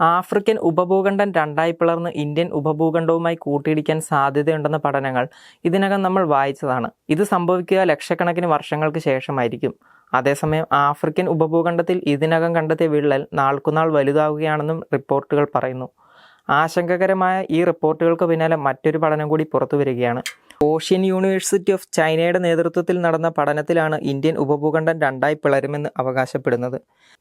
African ഉപഭൂഖണ്ഡം രണ്ടായി പിളർന്ന് Indian ഉപഭൂഖണ്ഡവുമായി കൂട്ടിയിടിക്കാൻ സാധ്യതയുണ്ടെന്ന പഠനങ്ങൾ ഇതിനകം നമ്മൾ വായിച്ചതാണ്. ഇത് സംഭവിക്കുക ലക്ഷക്കണക്കിന് വർഷങ്ങൾക്ക് ശേഷമായിരിക്കും. അതേസമയം ആഫ്രിക്കൻ ഉപഭൂഖണ്ഡത്തിൽ ഇതിനകം കണ്ടെത്തിയ വിള്ളൽ നാൾക്കുനാൾ വലുതാവുകയാണെന്നും റിപ്പോർട്ടുകൾ പറയുന്നു. ആശങ്കകരമായ ഈ റിപ്പോർട്ടുകൾക്ക് പിന്നാലെ മറ്റൊരു പഠനം കൂടി പുറത്തു വരികയാണ്. ഓഷ്യൻ യൂണിവേഴ്സിറ്റി ഓഫ് ചൈനയുടെ നേതൃത്വത്തിൽ നടന്ന പഠനത്തിലാണ് ഇന്ത്യൻ ഉപഭൂഖണ്ഡം രണ്ടായി പിളരുമെന്ന് അവകാശപ്പെടുന്നത്.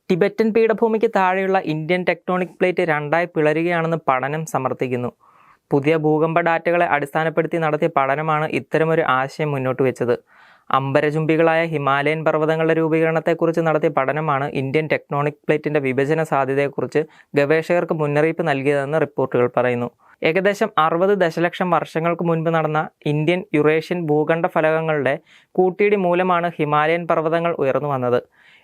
ടിബറ്റൻ പീഠഭൂമിക്ക് താഴെയുള്ള ഇന്ത്യൻ ടെക്ടോണിക് പ്ലേറ്റ് രണ്ടായി പിളരുകയാണെന്ന് പഠനം സമർത്ഥിക്കുന്നു. പുതിയ ഭൂകമ്പ ഡാറ്റകളെ അടിസ്ഥാനപ്പെടുത്തി നടത്തിയ പഠനമാണ് ഇത്തരമൊരു ആശയം മുന്നോട്ട് വെച്ചത്. അമ്പരചുംബികളായ ഹിമാലയൻ പർവതങ്ങളുടെ രൂപീകരണത്തെക്കുറിച്ച് നടത്തിയ പഠനമാണ് ഇന്ത്യൻ ടെക്നോണിക് പ്ലേറ്റിന്റെ വിഭജന സാധ്യതയെക്കുറിച്ച് ഗവേഷകർക്ക് മുന്നറിയിപ്പ് നൽകിയതെന്ന് റിപ്പോർട്ടുകൾ പറയുന്നു. ഏകദേശം അറുപത് ദശലക്ഷം വർഷങ്ങൾക്ക് മുൻപ് നടന്ന ഇന്ത്യൻ യുറേഷ്യൻ ഭൂഖണ്ഡ ഫലകങ്ങളുടെ കൂട്ടിയിടി മൂലമാണ് ഹിമാലയൻ പർവതങ്ങൾ ഉയർന്നു വന്നത്.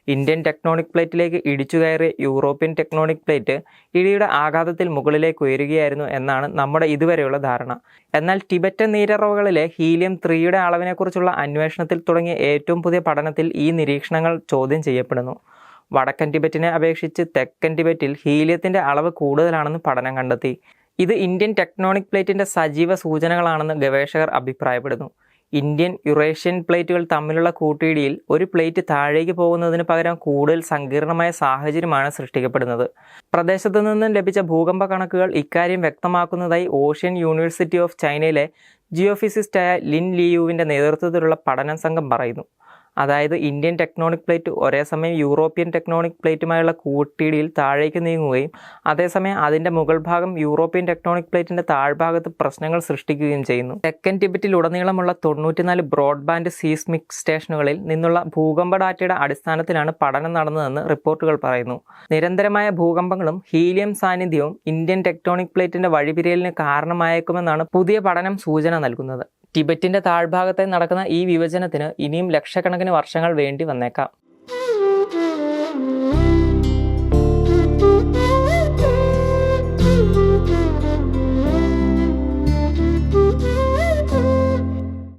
ഇന്ത്യൻ ടെക്നോണിക് പ്ലേറ്റിലേക്ക് ഇടിച്ചു കയറിയ യൂറോപ്യൻ ടെക്നോണിക് പ്ലേറ്റ് ഇടിയുടെ ആഘാതത്തിൽ മുകളിലേക്ക് ഉയരുകയായിരുന്നു എന്നാണ് നമ്മുടെ ഇതുവരെയുള്ള ധാരണ. എന്നാൽ ടിബറ്റൻ നീരറവുകളിലെ ഹീലിയം ത്രീയുടെ അളവിനെക്കുറിച്ചുള്ള അന്വേഷണത്തിൽ തുടങ്ങിയ ഏറ്റവും പുതിയ പഠനത്തിൽ ഈ നിരീക്ഷണങ്ങൾ ചോദ്യം ചെയ്യപ്പെടുന്നു. വടക്കൻ ടിബറ്റിനെ അപേക്ഷിച്ച് തെക്കൻ ടിബറ്റിൽ ഹീലിയത്തിന്റെ അളവ് കൂടുതലാണെന്ന് പഠനം കണ്ടെത്തി. ഇത് ഇന്ത്യൻ ടെക്നോണിക് പ്ലേറ്റിന്റെ സജീവ സൂചനകളാണെന്ന് ഗവേഷകർ അഭിപ്രായപ്പെടുന്നു. ഇന്ത്യൻ യുറേഷ്യൻ പ്ലേറ്റുകൾ തമ്മിലുള്ള കൂട്ടിയിടിയിൽ ഒരു പ്ലേറ്റ് താഴേക്ക് പോകുന്നതിന് പകരം കൂടുതൽ സങ്കീർണമായ സാഹചര്യമാണ് സൃഷ്ടിക്കപ്പെടുന്നത്. പ്രദേശത്തു നിന്നും ലഭിച്ച ഭൂകമ്പ കണക്കുകൾ ഇക്കാര്യം വ്യക്തമാക്കുന്നതായി ഓഷ്യൻ യൂണിവേഴ്സിറ്റി ഓഫ് ചൈനയിലെ ജിയോഫിസിസ്റ്റായ ലിൻ ലിയുവിന്റെ നേതൃത്വത്തിലുള്ള പഠന സംഘം പറയുന്നു. അതായത് ഇന്ത്യൻ ടെക്നോണിക് പ്ലേറ്റ് ഒരേ സമയം യൂറോപ്യൻ ടെക്നോണിക് പ്ലേറ്റുമായുള്ള കൂട്ടിയിടിയിൽ താഴേക്ക് നീങ്ങുകയും അതേസമയം അതിന്റെ മുകൾ ഭാഗം യൂറോപ്യൻ ടെക്നോണിക് പ്ലേറ്റിന്റെ താഴ്ഭാഗത്ത് പ്രശ്നങ്ങൾ സൃഷ്ടിക്കുകയും ചെയ്യുന്നു. തെക്കൻ ടിബറ്റിലുടനീളമുള്ള തൊണ്ണൂറ്റിനാല് ബ്രോഡ്ബാൻഡ് സീസ്മിക് സ്റ്റേഷനുകളിൽ നിന്നുള്ള ഭൂകമ്പ ഡാറ്റയുടെ അടിസ്ഥാനത്തിലാണ് പഠനം നടന്നതെന്ന് റിപ്പോർട്ടുകൾ പറയുന്നു. നിരന്തരമായ ഭൂകമ്പങ്ങളും ഹീലിയം സാന്നിധ്യവും ഇന്ത്യൻ ടെക്ടോണിക് പ്ലേറ്റിന്റെ വഴിപിരിയലിന് കാരണമായേക്കുമെന്നാണ് പുതിയ പഠനം സൂചന നൽകുന്നത്. ടിബറ്റിന്റെ താഴ്ഭാഗത്തായി നടക്കുന്ന ഈ വിഭജനത്തിന് ഇനിയും ലക്ഷക്കണക്കിന് വർഷങ്ങൾ വേണ്ടി വന്നേക്കാം.